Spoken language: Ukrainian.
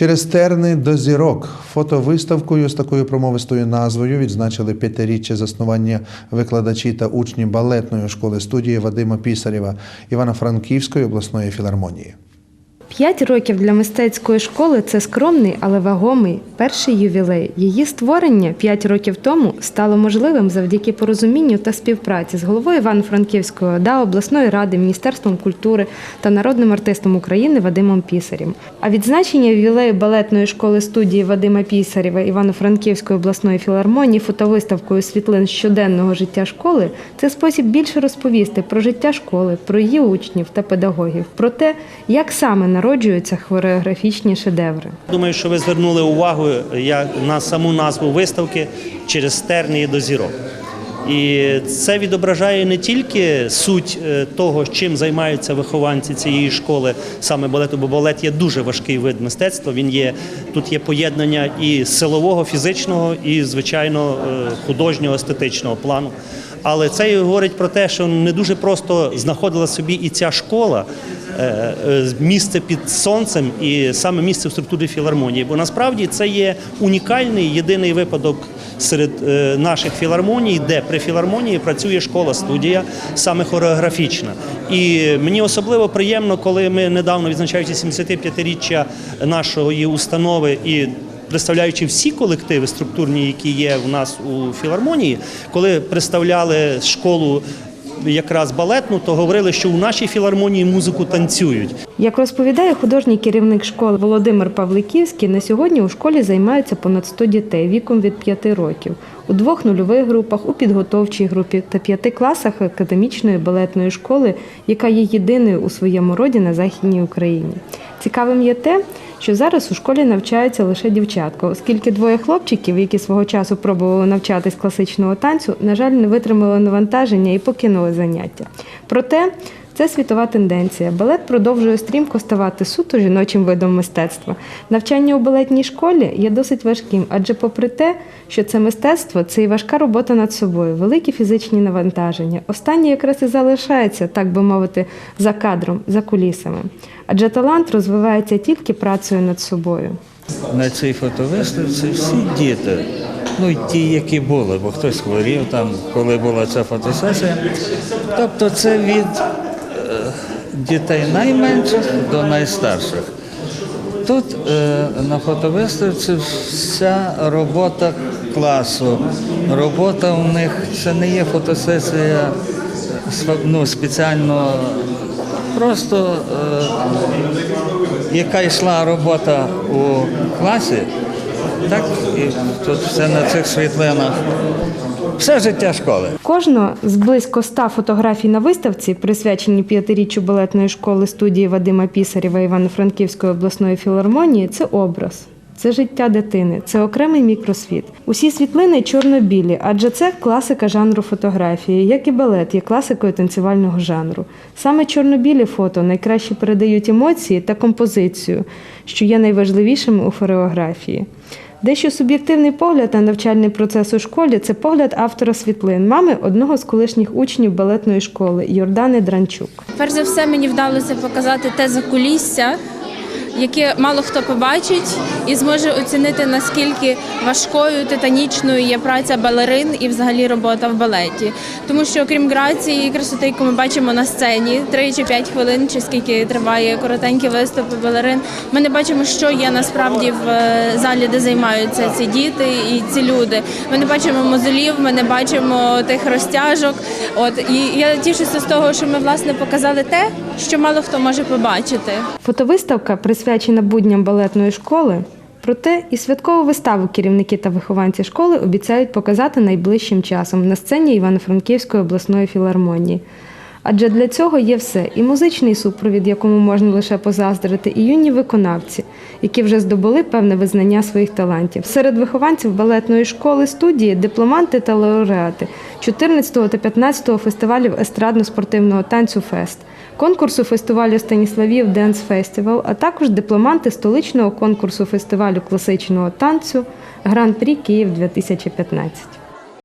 Через терни до зірок фотовиставкою з такою промовистою назвою відзначили п'ятиріччя заснування викладачі та учні балетної школи студії Вадима Пісарєва Івано-Франківської обласної філармонії. П'ять років для мистецької школи це скромний, але вагомий перший ювілей. Її створення п'ять років тому стало можливим завдяки порозумінню та співпраці з головою Івано-Франківської ОДА, обласної ради, Міністерством культури та народним артистом України Вадимом Пісарєм. А відзначення ювілею балетної школи студії Вадима Пісарєва Івано-Франківської обласної філармонії фотовиставкою світлин щоденного життя школи це спосіб більше розповісти про життя школи, про її учнів та педагогів, про те, як саме народжуються хореографічні шедеври. Думаю, що ви звернули увагу на саму назву виставки через тернії до зірок. І це відображає не тільки суть е, того, чим займаються вихованці цієї школи, саме балету, бо балет є дуже важкий вид мистецтва. Він є тут є поєднання і силового, фізичного, і звичайно е, художнього, естетичного плану. Але це і говорить про те, що не дуже просто знаходила собі і ця школа місце під сонцем, і саме місце в структурі філармонії. Бо насправді це є унікальний єдиний випадок серед е, наших філармоній, де при філармонії працює школа студія, саме хореографічна. І мені особливо приємно, коли ми недавно відзначаючи 75-річчя нашої установи і представляючи всі колективи структурні, які є в нас у філармонії, коли представляли школу якраз балетну, то говорили, що у нашій філармонії музику танцюють. Як розповідає художній керівник школи Володимир Павликівський, на сьогодні у школі займаються понад 100 дітей віком від 5 років у двох нульових групах, у підготовчій групі та п'яти класах академічної балетної школи, яка є єдиною у своєму роді на Західній Україні. Цікавим є те, що зараз у школі навчаються лише дівчатка, оскільки двоє хлопчиків, які свого часу пробували навчатись класичного танцю, на жаль, не витримали навантаження і покинули заняття. Проте це світова тенденція. Балет продовжує стрімко ставати суто жіночим видом мистецтва. Навчання у балетній школі є досить важким, адже, попри те, що це мистецтво, це і важка робота над собою, великі фізичні навантаження. Останнє якраз і залишається, так би мовити, за кадром, за кулісами. Адже талант розвивається тільки працею над собою. на цій фотовиставці всі діти, ну й ті, які були, бо хтось хворів там, коли була ця фотосесія. Тобто це від дітей найменших до найстарших. Тут е, на фотовиставці вся робота класу. Робота у них це не є фотосесія ну, спеціально, просто е, яка йшла робота у класі, так і тут все на цих світлинах. Все життя школи. Кожного з близько ста фотографій на виставці, присвячені п'ятиріччю балетної школи студії Вадима Пісарєва Івано-Франківської обласної філармонії, це образ. Це життя дитини, це окремий мікросвіт. Усі світлини чорно-білі, адже це класика жанру фотографії, як і балет є класикою танцювального жанру. Саме чорно-білі фото найкраще передають емоції та композицію, що є найважливішими у хореографії. Дещо суб'єктивний погляд на навчальний процес у школі це погляд автора світлин, мами одного з колишніх учнів балетної школи Йордани Дранчук. Перш за все, мені вдалося показати те закулісся, яке мало хто побачить і зможе оцінити наскільки важкою титанічною є праця балерин і взагалі робота в балеті. Тому що окрім грації і красоти, яку ми бачимо на сцені, 3 чи 5 хвилин, чи скільки триває коротенькі виступи балерин, ми не бачимо, що є насправді в е, залі, де займаються ці діти і ці люди. Ми не бачимо мозолів, ми не бачимо тих розтяжок. От і я тішуся з того, що ми власне показали те, що мало хто може побачити. Фотовиставка присвячена будням балетної школи. Проте і святкову виставу керівники та вихованці школи обіцяють показати найближчим часом на сцені Івано-Франківської обласної філармонії. Адже для цього є все: і музичний супровід, якому можна лише позаздрити, і юні виконавці, які вже здобули певне визнання своїх талантів. Серед вихованців балетної школи студії дипломанти та лауреати 14 та 15-го фестивалів естрадно-спортивного танцю Фест, конкурсу фестивалю Станіславів Денс Фестивал, а також дипломанти столичного конкурсу фестивалю класичного танцю Гран-прі Київ 2015.